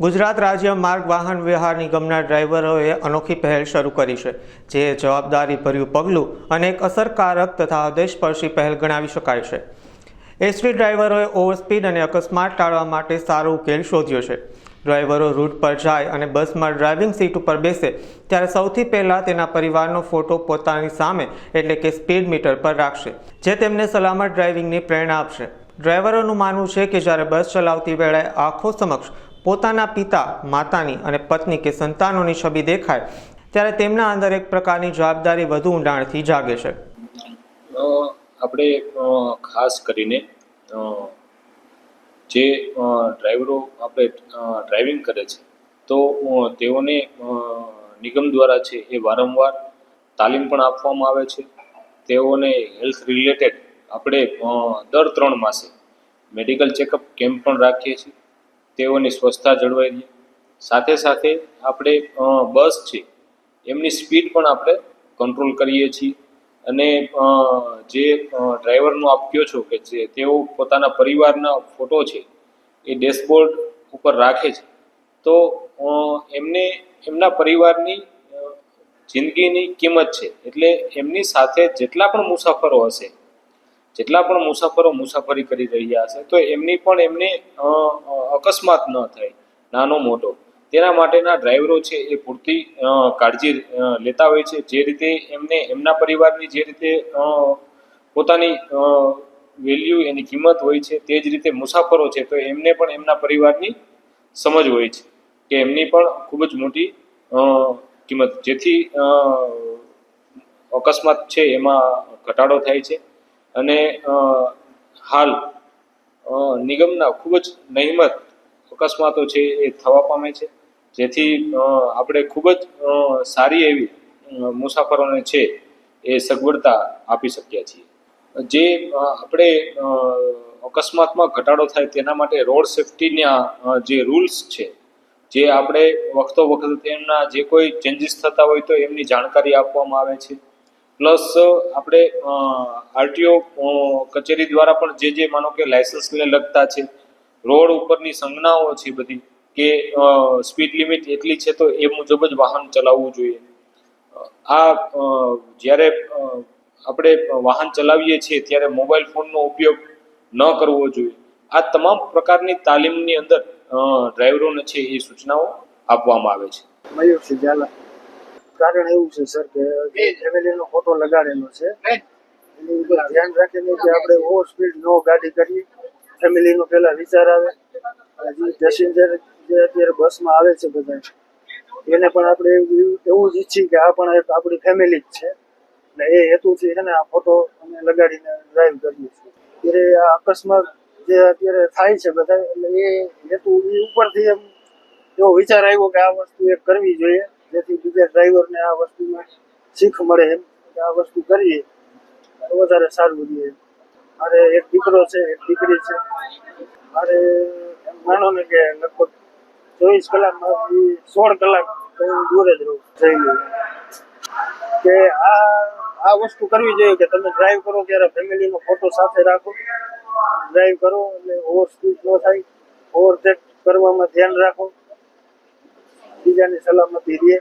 ગુજરાત રાજ્ય માર્ગ વાહન વ્યવહાર નિગમના ડ્રાઈવરોએ અનોખી પહેલ શરૂ કરી છે, જે જવાબદારીભર્યું પગલું અને એક અસરકારક તથા આદેશસ્પર્શી પહેલ ગણાવી શકાય છે. એસટી ડ્રાઈવરોએ ઓવરસ્પીડ અને અકસ્માત ટાળવા માટે સારો ઉકેલ શોધ્યો છે. ડ્રાઈવરો રૂટ પર જાય અને બસમાં ડ્રાઇવિંગ સીટ ઉપર બેસે, ત્યારે સૌથી પહેલાં તેના પરિવારનો ફોટો પોતાની સામે, એટલે કે સ્પીડ મીટર પર રાખશે, જે તેમને સલામત ડ્રાઇવિંગની પ્રેરણા આપશે. ડ્રાઈવરોનું માનવું છે કે જ્યારે બસ ચલાવતી વેળાએ આંખો સમક્ષ પોતાના પિતા, માતાની અને પત્ની કે સંતાનોની છબી દેખાય, ત્યારે તેમના અંદર એક પ્રકારની જવાબદારી વધુ ઊંડાણથી જાગે છે. આપણે ખાસ કરીને જે ડ્રાઈવરો આપણે ડ્રાઇવિંગ કરે છે, તો તેઓને નિગમ દ્વારા છે એ વારંવાર તાલીમ પણ આપવામાં આવે છે. તેઓને હેલ્થ રિલેટેડ આપણે દર ત્રણ માસે મેડિકલ ચેકઅપ કેમ્પ પણ રાખીએ છીએ. તેઓની સ્વચ્છતા જળવાઈ રહે. સાથે સાથે આપણે બસ છે, એમની સ્પીડ પણ આપણે કંટ્રોલ કરીએ છીએ. અને જે ડ્રાઈવરનું આપ કહો છો કે જે, તેઓ પોતાના પરિવારના ફોટો છે, એ ડેશબોર્ડ ઉપર રાખે છે. તો એમને, એમના પરિવારની જિંદગીની કિંમત છે. એટલે એમની સાથે જેટલા પણ મુસાફરો હશે, જેટલા પણ મુસાફરો મુસાફરી કરી રહ્યા હશે, તો એમની પણ એમને અકસ્માત ન થાય, નાનો મોટો. તેના માટેના ડ્રાઈવરો છે એ પૂરતી કાળજી લેતા હોય છે. જે રીતે એમને, એમના પરિવારની જે રીતે પોતાની વેલ્યુ એની કિંમત હોય છે તે જ રીતે મુસાફરો છે, તો એમને પણ એમના પરિવારની સમજ હોય છે કે એમની પણ ખૂબ જ મોટી કિંમત. જેથી અકસ્માત છે એમાં ઘટાડો થાય છે અને હાલ નિગમના ખૂબ જ નહિમત અકસ્માતો છે એ થવા પામે છે. જેથી આપણે ખૂબ જ સારી એવી મુસાફરોને છે એ સગવડતા આપી શક્યા છીએ. જે આપણે અકસ્માતમાં ઘટાડો થાય તેના માટે રોડ સેફટીના જે રૂલ્સ છે, જે આપણે વખતો વખત તેમના જે કોઈ ચેન્જીસ થતા હોય તો એમની જાણકારી આપવામાં આવે છે. પ્લસ, આપણે આરટીઓ કચેરી દ્વારા પણ જે જે માનો કે લાયસન્સને લગતા છે રોડ ઉપરની સંજ્ઞાઓ છે બધી કે સ્પીડ લિમિટ એટલી છે તો એ મુજબ જ વાહન ચલાવવું જોઈએ. આ જ્યારે આપણે વાહન ચલાવીએ છીએ ત્યારે મોબાઈલ ફોનનો ઉપયોગ ન કરવો જોઈએ. આ તમામ પ્રકારની તાલીમની અંદર ડ્રાઈવરોને છે એ સૂચનાઓ આપવામાં આવે છે. મયુરસિંહ ઝાલા. કારણ એવું છે સર કે ફેમિલીનો ફોટો લગાડેલો છે એની ઉપર ધ્યાન રાખીને કે આપણે ઓવર સ્પીડ નો ગાડી કરીએ. ફેમિલીનો પહેલા વિચાર આવે. અને જે પેસેન્જર જે અત્યારે બસમાં આવે છે બધા એને પણ આપણે એવું જ ઈચ્છીએ કે આ પણ આપણી ફેમિલી જ છે. એટલે એ હેતુથી છે ને આ ફોટો અમે લગાડીને ડ્રાઈવ કરીએ છીએ. ત્યારે આ અકસ્માત જે અત્યારે થાય છે બધા એટલે એ હેતુ એ ઉપરથી એમ એવો વિચાર આવ્યો કે આ વસ્તુ એક કરવી જોઈએ, જેથી બીજા ડ્રાઈવરને આ વસ્તુમાં શીખ મળે એમ, કે આ વસ્તુ કરીએ. વધારે સારું રહે મારે એક દીકરો છે, એક દીકરી છે. મારે એમ માનો ને કે લગભગ ચોવીસ કલાકમાંથી સોળ કલાક દૂર જ રહું જઈને. કે આ આ વસ્તુ કરવી જોઈએ કે તમે ડ્રાઈવ કરો ત્યારે ફેમિલીનો ફોટો સાથે રાખો. ડ્રાઈવ કરો એટલે ઓવર સ્પીડ ન થાય. ઓવરટેક કરવામાં ધ્યાન રાખો. બીજાની સલામતી રહે.